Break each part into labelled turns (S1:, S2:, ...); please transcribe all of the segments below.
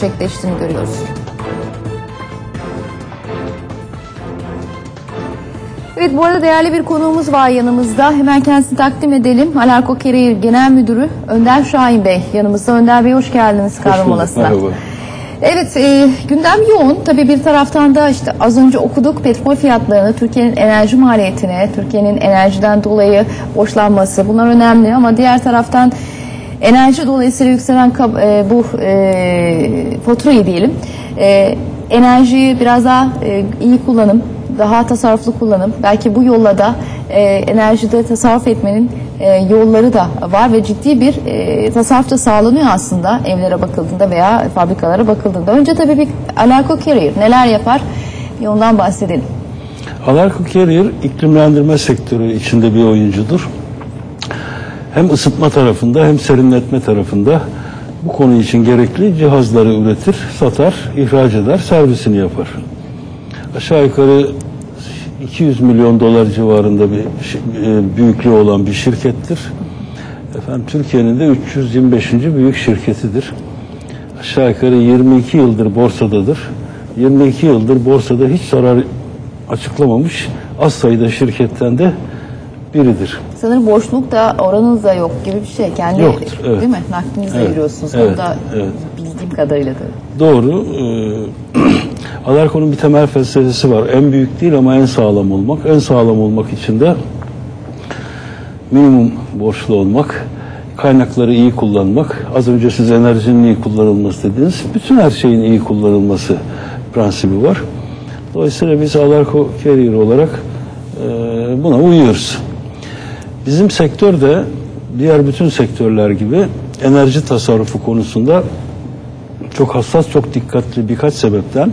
S1: gerçekleştiğini görüyoruz. Evet bu arada değerli bir konuğumuz var yanımızda. Hemen kendisini takdim edelim. Alarko Carrier Genel Müdürü Önder Şahin Bey yanımızda. Önder Bey hoş geldiniz kahve
S2: bulduk,
S1: molasına.
S2: merhaba.
S1: Evet e, gündem yoğun. Tabii bir taraftan da işte az önce okuduk petrol fiyatlarını, Türkiye'nin enerji maliyetine, Türkiye'nin enerjiden dolayı borçlanması bunlar önemli ama diğer taraftan enerji dolayısıyla yükselen e, bu e, faturayı diyelim. E, enerjiyi biraz daha e, iyi kullanım, daha tasarruflu kullanım, belki bu yolla da e, enerjide tasarruf etmenin e, yolları da var ve ciddi bir e, tasarruf da sağlanıyor aslında evlere bakıldığında veya fabrikalara bakıldığında. Önce tabii bir Alarko Carrier neler yapar bir ondan bahsedelim.
S2: Alarko Carrier iklimlendirme sektörü içinde bir oyuncudur. Hem ısıtma tarafında hem serinletme tarafında bu konu için gerekli cihazları üretir, satar, ihraç eder, servisini yapar. Aşağı yukarı 200 milyon dolar civarında bir e, büyüklüğü olan bir şirkettir. Efendim Türkiye'nin de 325. büyük şirketidir. Aşağı yukarı 22 yıldır borsadadır. 22 yıldır borsada hiç zarar açıklamamış az sayıda şirketten de biridir.
S1: Sanırım borçluluk da oranınız da yok gibi bir şey. Kendi
S2: Yoktur, evet.
S1: değil mi? Nakdinizle
S2: Evet,
S1: yürüyorsunuz.
S2: evet,
S1: da
S2: evet.
S1: bildiğim kadarıyla da.
S2: Doğru. Ee, Alarko'nun bir temel felsefesi var. En büyük değil ama en sağlam olmak. En sağlam olmak için de minimum borçlu olmak, kaynakları iyi kullanmak, az önce siz enerjinin iyi kullanılması dediniz. Bütün her şeyin iyi kullanılması prensibi var. Dolayısıyla biz Alarko Carrier olarak e, buna uyuyoruz. Bizim sektör de diğer bütün sektörler gibi enerji tasarrufu konusunda çok hassas, çok dikkatli birkaç sebepten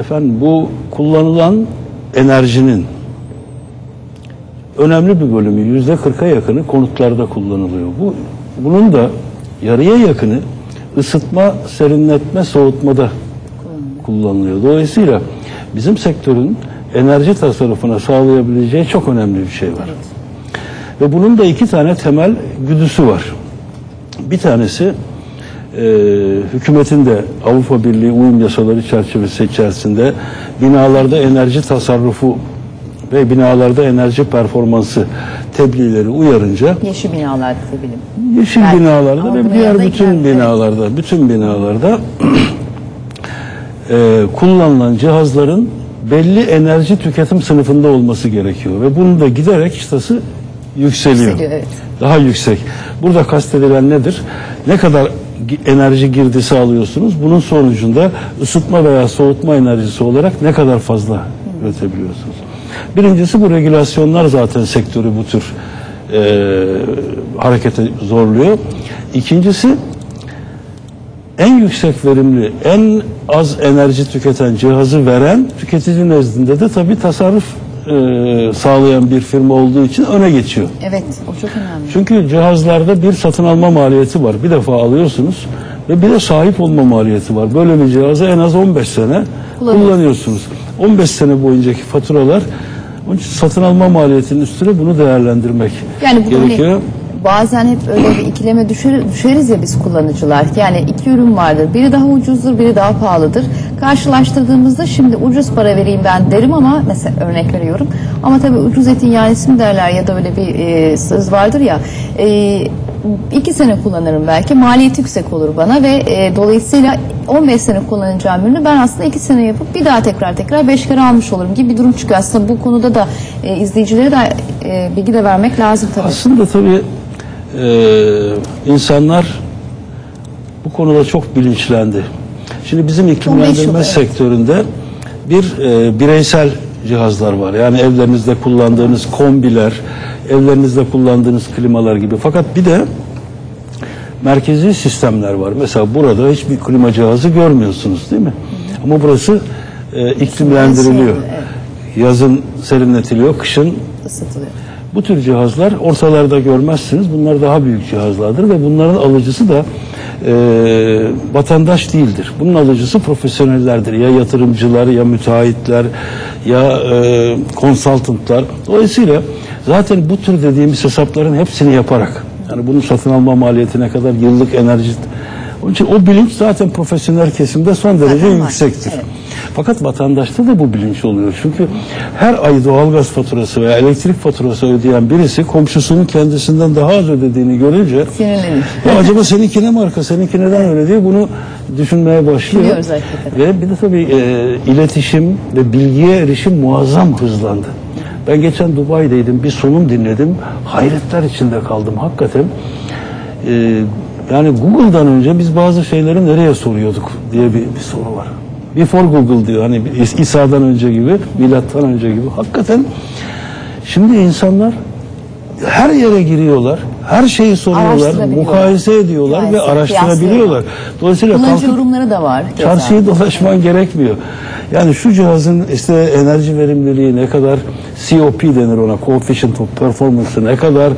S2: efendim bu kullanılan enerjinin önemli bir bölümü yüzde kırka yakını konutlarda kullanılıyor. Bu bunun da yarıya yakını ısıtma, serinletme, soğutmada kullanılıyor. Dolayısıyla bizim sektörün enerji tasarrufuna sağlayabileceği çok önemli bir şey var. Ve bunun da iki tane temel güdüsü var. Bir tanesi e, hükümetin de Avrupa Birliği uyum yasaları çerçevesi içerisinde binalarda enerji tasarrufu ve binalarda enerji performansı tebliğleri uyarınca
S1: Yeşil binalar bilim.
S2: yeşil
S1: Belki
S2: binalarda ve
S1: bunu
S2: diğer bütün
S1: ikram- evet.
S2: binalarda, bütün binalarda e, kullanılan cihazların belli enerji tüketim sınıfında olması gerekiyor ve bunun da giderek çıtası yükseliyor.
S1: Yükseliyor, evet.
S2: Daha yüksek. Burada kastedilen nedir? Ne kadar enerji girdisi alıyorsunuz? Bunun sonucunda ısıtma veya soğutma enerjisi olarak ne kadar fazla üretebiliyorsunuz? Birincisi bu regülasyonlar zaten sektörü bu tür e, harekete zorluyor. İkincisi en yüksek verimli, en az enerji tüketen cihazı veren tüketici nezdinde de tabii tasarruf e, sağlayan bir firma olduğu için öne geçiyor.
S1: Evet o çok önemli.
S2: Çünkü cihazlarda bir satın alma maliyeti var. Bir defa alıyorsunuz ve bir de sahip olma maliyeti var. Böyle bir cihazı en az 15 sene
S1: Kullanıyorsunuz.
S2: kullanıyorsunuz. 15 sene boyuncaki faturalar onun için satın alma maliyetinin üstüne bunu değerlendirmek
S1: Yani bu
S2: gerekiyor.
S1: hani bazen hep öyle bir ikileme düşer, düşeriz ya biz kullanıcılar. Yani iki ürün vardır. Biri daha ucuzdur, biri daha pahalıdır. Karşılaştırdığımızda şimdi ucuz para vereyim ben derim ama mesela örnek veriyorum. Ama tabii ucuz etin yanisi mi derler ya da öyle bir e, söz vardır ya. E, iki sene kullanırım belki. Maliyeti yüksek olur bana ve e, dolayısıyla 15 sene kullanacağım ürünü ben aslında iki sene yapıp bir daha tekrar tekrar beş kere almış olurum gibi bir durum çıkıyor. Aslında bu konuda da e, izleyicilere de e, bilgi de vermek lazım tabii.
S2: Aslında tabii insanlar bu konuda çok bilinçlendi. Şimdi bizim
S1: 15 yıl,
S2: iklimlendirme
S1: evet.
S2: sektöründe bir e, bireysel cihazlar var. Yani evlerinizde kullandığınız kombiler, evlerinizde kullandığınız klimalar gibi. Fakat bir de merkezi sistemler var. Mesela burada hiçbir klima cihazı görmüyorsunuz değil mi? Ama burası e, iklimlendiriliyor. Yazın serinletiliyor, kışın
S1: ısıtılıyor.
S2: Bu tür cihazlar ortalarda görmezsiniz. Bunlar daha büyük cihazlardır ve bunların alıcısı da e, vatandaş değildir. Bunun alıcısı profesyonellerdir. Ya yatırımcılar, ya müteahhitler, ya e, konsaltantlar. Dolayısıyla zaten bu tür dediğimiz hesapların hepsini yaparak yani bunun satın alma maliyetine kadar yıllık enerji Onun için o bilinç zaten profesyonel kesimde son derece
S1: Zaten
S2: yüksektir.
S1: evet.
S2: Fakat vatandaşta da bu bilinç oluyor. Çünkü her ay doğalgaz faturası veya elektrik faturası ödeyen birisi komşusunun kendisinden daha az ödediğini görünce
S1: Sinirlenir.
S2: ya acaba seninki ne marka, seninki neden öyle diye bunu düşünmeye başlıyor. Ve bir de tabii e, iletişim ve bilgiye erişim muazzam hızlandı. Ben geçen Dubai'deydim, bir sunum dinledim. Hayretler içinde kaldım hakikaten. E, yani Google'dan önce biz bazı şeyleri nereye soruyorduk diye bir, bir soru var. Before Google diyor hani İs- İsa'dan önce gibi, milattan önce gibi. Hakikaten şimdi insanlar her yere giriyorlar, her şeyi soruyorlar, mukayese ediyorlar ve
S1: Mukayese,
S2: araştırabiliyorlar. Dolayısıyla
S1: Kullanıcı yorumları da var.
S2: Çarşıyı dolaşman gerekmiyor. Yani şu cihazın işte enerji verimliliği ne kadar COP denir ona, coefficient of performance ne kadar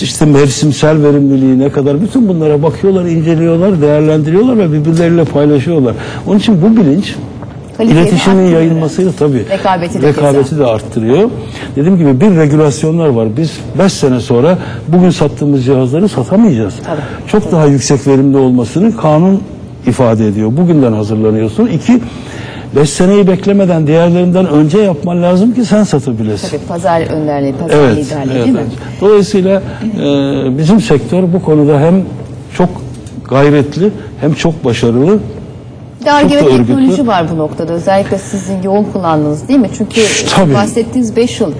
S2: işte mevsimsel verimliliği ne kadar bütün bunlara bakıyorlar, inceliyorlar, değerlendiriyorlar ve birbirleriyle paylaşıyorlar. Onun için bu bilinç
S1: Kaliteni
S2: iletişimin yayılmasıyla tabii
S1: Rekabeti de
S2: rekabeti de arttırıyor. Dediğim gibi bir regülasyonlar var. Biz 5 sene sonra bugün sattığımız cihazları satamayacağız.
S1: Tabii.
S2: Çok daha yüksek verimli olmasını kanun ifade ediyor. Bugünden hazırlanıyorsun. İki, 5 seneyi beklemeden diğerlerinden önce yapman lazım ki sen satabilesin.
S1: Tabii pazar önderliği, pazar
S2: Evet,
S1: liderliği
S2: evet,
S1: değil mi?
S2: evet. Dolayısıyla e, bizim sektör bu konuda hem çok gayretli hem çok başarılı. Çok
S1: ve teknoloji
S2: örgütlü.
S1: var bu noktada. Özellikle sizin yoğun kullandığınız değil mi? Çünkü
S2: Tabii.
S1: bahsettiğiniz 5 yıl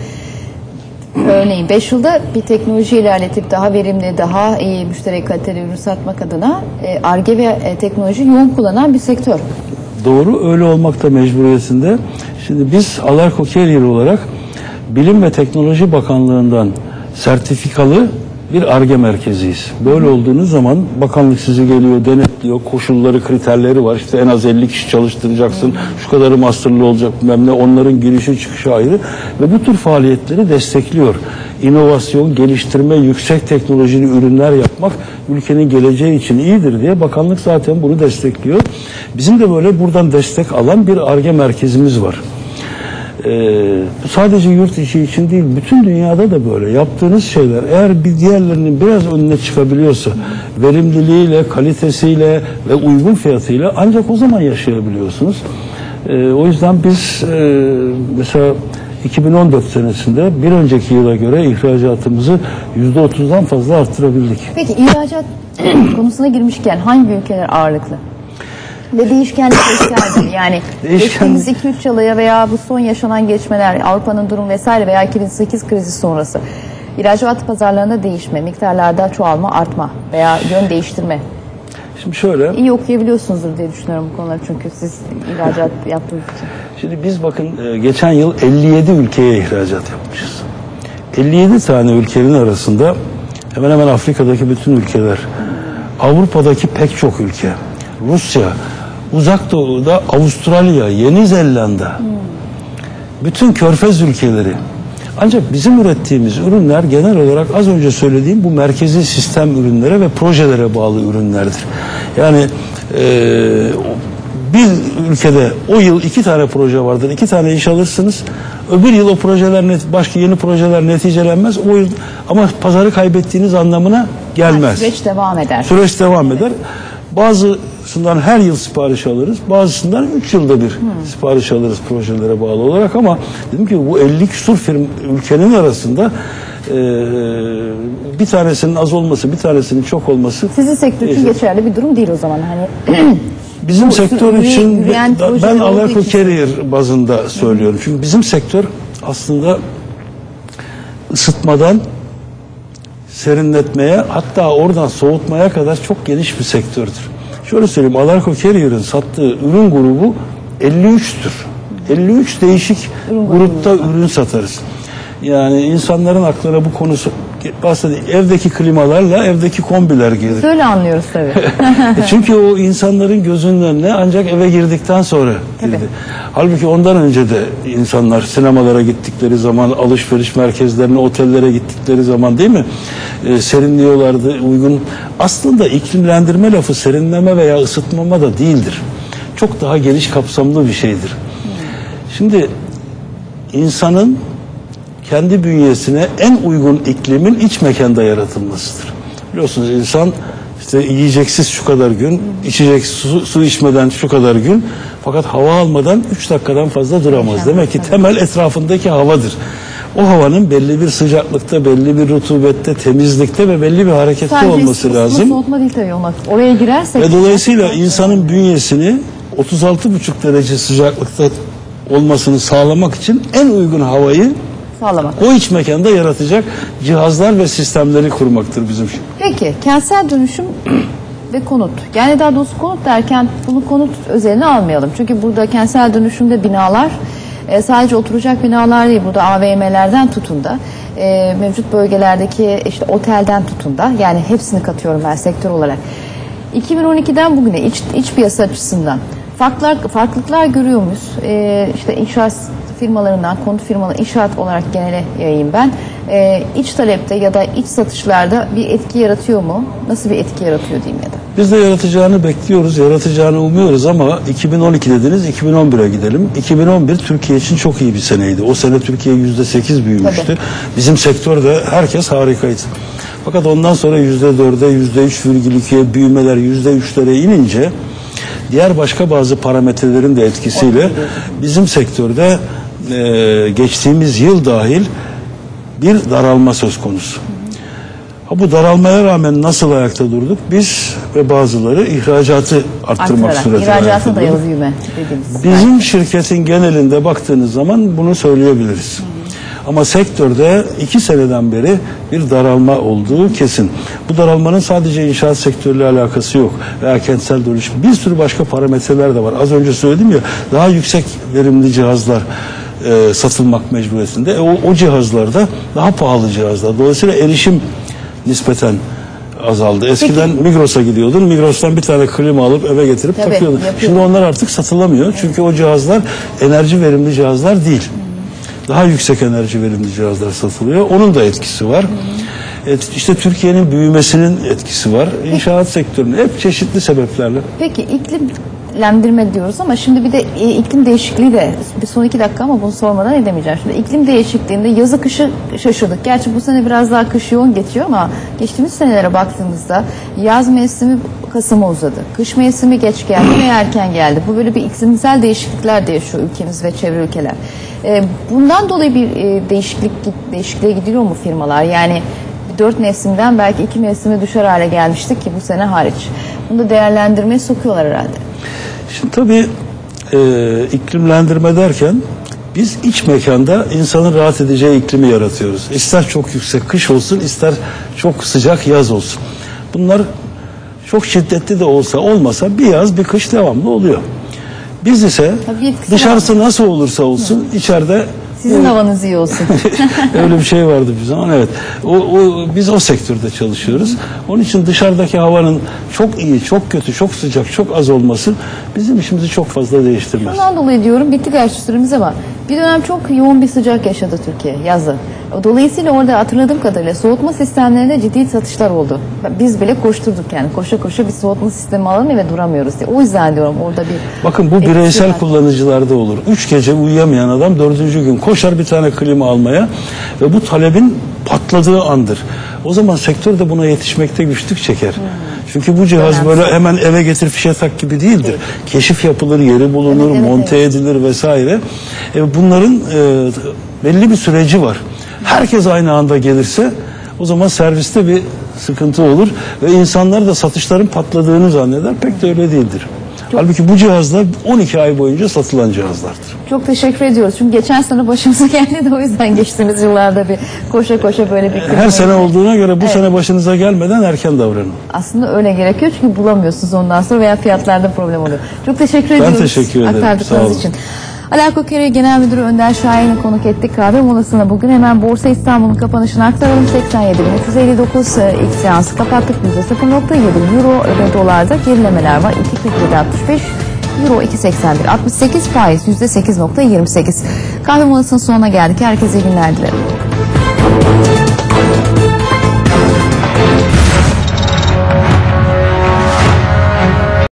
S1: örneğin 5 yılda bir teknoloji ilerletip daha verimli, daha iyi müşteri kaliteli ürün satmak adına e, ARGE ve e, teknoloji yoğun kullanan bir sektör.
S2: Doğru öyle olmakta mecburiyetinde. Şimdi biz Alarko Carrier olarak Bilim ve Teknoloji Bakanlığı'ndan sertifikalı bir ARGE merkeziyiz. Böyle olduğunuz zaman bakanlık sizi geliyor, denetliyor, koşulları, kriterleri var. İşte en az 50 kişi çalıştıracaksın, şu kadarı masterlı olacak bilmem ne, onların girişi çıkışı ayrı. Ve bu tür faaliyetleri destekliyor. İnovasyon, geliştirme, yüksek teknolojili ürünler yapmak ülkenin geleceği için iyidir diye bakanlık zaten bunu destekliyor. Bizim de böyle buradan destek alan bir ARGE merkezimiz var. Ee, sadece yurt içi için değil, bütün dünyada da böyle. Yaptığınız şeyler eğer bir diğerlerinin biraz önüne çıkabiliyorsa, verimliliğiyle, kalitesiyle ve uygun fiyatıyla ancak o zaman yaşayabiliyorsunuz. Ee, o yüzden biz e, mesela 2014 senesinde bir önceki yıla göre ihracatımızı %30'dan fazla arttırabildik.
S1: Peki ihracat konusuna girmişken hangi ülkeler ağırlıklı? Ve değişkenlik gösterdi. Yani geçtiğimiz 2-3 yılıya veya bu son yaşanan gelişmeler, Avrupa'nın durum vesaire veya 2008 krizi sonrası ihracat pazarlarında değişme, miktarlarda çoğalma, artma veya yön değiştirme.
S2: Şimdi şöyle,
S1: İyi okuyabiliyorsunuzdur diye düşünüyorum bu konuları çünkü siz ihracat yaptığınız için.
S2: Şimdi biz bakın e, geçen yıl 57 ülkeye ihracat yapmışız. 57 tane ülkenin arasında hemen hemen Afrika'daki bütün ülkeler, Avrupa'daki pek çok ülke, Rusya, Uzak Doğu'da Avustralya, Yeni Zelanda, bütün körfez ülkeleri. Ancak bizim ürettiğimiz ürünler genel olarak az önce söylediğim bu merkezi sistem ürünlere ve projelere bağlı ürünlerdir. Yani eee, bir ülkede o yıl iki tane proje vardır. iki tane iş alırsınız. Öbür yıl o projeler net, başka yeni projeler neticelenmez. O yıl ama pazarı kaybettiğiniz anlamına gelmez.
S1: Süreç devam eder.
S2: Süreç devam eder. Bazısından her yıl sipariş alırız. Bazısından 3 yılda bir sipariş alırız projelere bağlı olarak ama dedim ki bu 50 küsur firm ülkenin arasında eee, bir tanesinin az olması, bir tanesinin çok olması
S1: Sizin sektör için
S2: Neyse.
S1: geçerli bir durum değil o zaman. Hani
S2: Bizim
S1: Bu
S2: sektör
S1: yürü-
S2: için
S1: yürüyen
S2: ben
S1: için-
S2: Carrier bazında söylüyorum. Çünkü bizim sektör aslında ısıtmadan serinletmeye hatta oradan soğutmaya kadar çok geniş bir sektördür. Şöyle söyleyeyim Alarko Carrier'ın sattığı ürün grubu 53'tür. 53 değişik grupta ürün satarız. Yani insanların aklına bu konusu bahsedeyim. Evdeki klimalarla evdeki kombiler gelir.
S1: öyle anlıyoruz tabii.
S2: E Çünkü o insanların gözünün önüne ancak eve girdikten sonra girdi. Halbuki ondan önce de insanlar sinemalara gittikleri zaman, alışveriş merkezlerine, otellere gittikleri zaman değil mi? E, serinliyorlardı, uygun. Aslında iklimlendirme lafı serinleme veya ısıtmama da değildir. Çok daha geniş kapsamlı bir şeydir. Şimdi insanın kendi bünyesine en uygun iklimin iç mekanda yaratılmasıdır. Biliyorsunuz insan işte yiyeceksiz şu kadar gün, içecek su, su içmeden şu kadar gün. Fakat hava almadan 3 dakikadan fazla duramaz. Demek ki temel etrafındaki havadır. O havanın belli bir sıcaklıkta, belli bir rutubette, temizlikte ve belli bir harekette
S1: Sadece
S2: olması
S1: ısıtma,
S2: lazım.
S1: soğutma değil tabii olmak. Oraya girersek.
S2: Ve dolayısıyla insanın bünyesini 36,5 derece sıcaklıkta olmasını sağlamak için en uygun havayı
S1: sağlamak.
S2: o iç mekanda yaratacak cihazlar ve sistemleri kurmaktır bizim şey.
S1: Peki kentsel dönüşüm ve konut. Yani daha doğrusu konut derken bunu konut özeline almayalım. Çünkü burada kentsel dönüşümde binalar e, sadece oturacak binalar değil. Burada AVM'lerden tutun da e, mevcut bölgelerdeki işte otelden tutun da yani hepsini katıyorum ben sektör olarak. 2012'den bugüne iç, iç piyasa açısından farklar, farklılıklar görüyor muyuz? E, işte inşaat firmalarından, konut firmaları inşaat olarak genele yayayım ben. E, iç talepte ya da iç satışlarda bir etki yaratıyor mu? Nasıl bir etki yaratıyor diyeyim ya da?
S2: Biz de yaratacağını bekliyoruz, yaratacağını umuyoruz ama 2012 dediniz, 2011'e gidelim. 2011 Türkiye için çok iyi bir seneydi. O sene Türkiye %8 büyümüştü.
S1: Tabii.
S2: Bizim sektörde herkes harikaydı. Fakat ondan sonra %4'e, %3,2'ye büyümeler %3'lere inince diğer başka bazı parametrelerin de etkisiyle bizim sektörde e, geçtiğimiz yıl dahil bir daralma söz konusu. Ha bu daralmaya rağmen nasıl ayakta durduk? Biz ve bazıları ihracatı arttırmak
S1: Arttırarak,
S2: suretiyle ayakta
S1: ihracata
S2: durduk.
S1: dayalı büyüme dediğimiz.
S2: Bizim şirketin genelinde baktığınız zaman bunu söyleyebiliriz. Ama sektörde iki seneden beri bir daralma olduğu kesin. Bu daralmanın sadece inşaat sektörüyle alakası yok. Veya kentsel dönüşüm. Bir sürü başka parametreler de var. Az önce söyledim ya daha yüksek verimli cihazlar e, satılmak mecburiyetinde. E, o, o cihazlarda daha pahalı cihazlar. Dolayısıyla erişim nispeten azaldı. Eskiden Migros'a gidiyordun. Migros'tan bir tane klima alıp eve getirip
S1: Tabii,
S2: takıyordun.
S1: yapıyor.
S2: Şimdi onlar artık satılamıyor. Çünkü o cihazlar enerji verimli cihazlar değil. Daha yüksek enerji verimli cihazlar satılıyor. Onun da etkisi var. Et, işte Türkiye'nin büyümesinin etkisi var. İnşaat sektörünün hep çeşitli sebeplerle.
S1: Peki iklimlendirme diyoruz ama şimdi bir de e, iklim değişikliği de bir son iki dakika ama bunu sormadan edemeyeceğim. Şimdi iklim değişikliğinde yazı kışı şaşırdık. Gerçi bu sene biraz daha kış yoğun geçiyor ama geçtiğimiz senelere baktığımızda yaz mevsimi Kasım'a uzadı. Kış mevsimi geç geldi ve erken geldi. Bu böyle bir iklimsel değişiklikler de yaşıyor ülkemiz ve çevre ülkeler. E, bundan dolayı bir e, değişiklik değişikliğe gidiyor mu firmalar? Yani dört mevsimden belki iki mevsime düşer hale gelmiştik ki bu sene hariç. Bunu değerlendirmeye sokuyorlar herhalde.
S2: Şimdi tabii e, iklimlendirme derken biz iç mekanda insanın rahat edeceği iklimi yaratıyoruz. İster çok yüksek kış olsun, ister çok sıcak yaz olsun. Bunlar çok şiddetli de olsa olmasa bir yaz bir kış devamlı oluyor. Biz ise dışarısı nasıl olursa olsun içeride
S1: Sizin havanız iyi olsun.
S2: Öyle bir şey vardı bir zaman evet. O, o, biz o sektörde çalışıyoruz. Onun için dışarıdaki havanın çok iyi, çok kötü, çok sıcak, çok az olması bizim işimizi çok fazla değiştirmez.
S1: Bundan dolayı diyorum bitti gerçi süremiz ama bir dönem çok yoğun bir sıcak yaşadı Türkiye yazı. Dolayısıyla orada hatırladığım kadarıyla soğutma sistemlerinde ciddi satışlar oldu. Biz bile koşturduk yani koşa koşa bir soğutma sistemi alalım ve duramıyoruz diye. O yüzden diyorum orada bir...
S2: Bakın bu bireysel
S1: var.
S2: kullanıcılarda olur. Üç gece uyuyamayan adam dördüncü gün koşar bir tane klima almaya ve bu talebin patladığı andır. O zaman sektör de buna yetişmekte güçlük çeker. Çünkü bu cihaz
S1: Önemli.
S2: böyle hemen eve getir fişe tak gibi değildir. Keşif yapılır, yeri bulunur,
S1: Evet, evet,
S2: monte edilir vesaire. E, bunların e, belli bir süreci var. Herkes aynı anda gelirse o zaman serviste bir sıkıntı olur ve insanlar da satışların patladığını zanneder. Pek de öyle değildir. Halbuki bu cihazlar 12 ay boyunca satılan cihazlardır.
S1: Çok teşekkür ediyoruz. Çünkü geçen sene başımıza geldi de o yüzden geçtiğimiz yıllarda bir koşa koşa böyle bir...
S2: Her sene olduğuna göre bu
S1: Evet.
S2: sene başınıza gelmeden erken davranın.
S1: Aslında öyle gerekiyor çünkü bulamıyorsunuz ondan sonra veya fiyatlarda problem oluyor. Çok teşekkür ediyoruz.
S2: teşekkür ederim.
S1: Aktardıklarınız için. Alako Kere Genel Müdürü Önder Şahin'i konuk ettik. Kahve molasına bugün hemen Borsa İstanbul'un kapanışını aktaralım. 87.359 e, ilk seansı kapattık. %0.7 Euro ve dolarda gerilemeler var. 2.4765 Euro 2.81 68 faiz %8.28. Kahve molasının sonuna geldik. Herkese günler dilerim.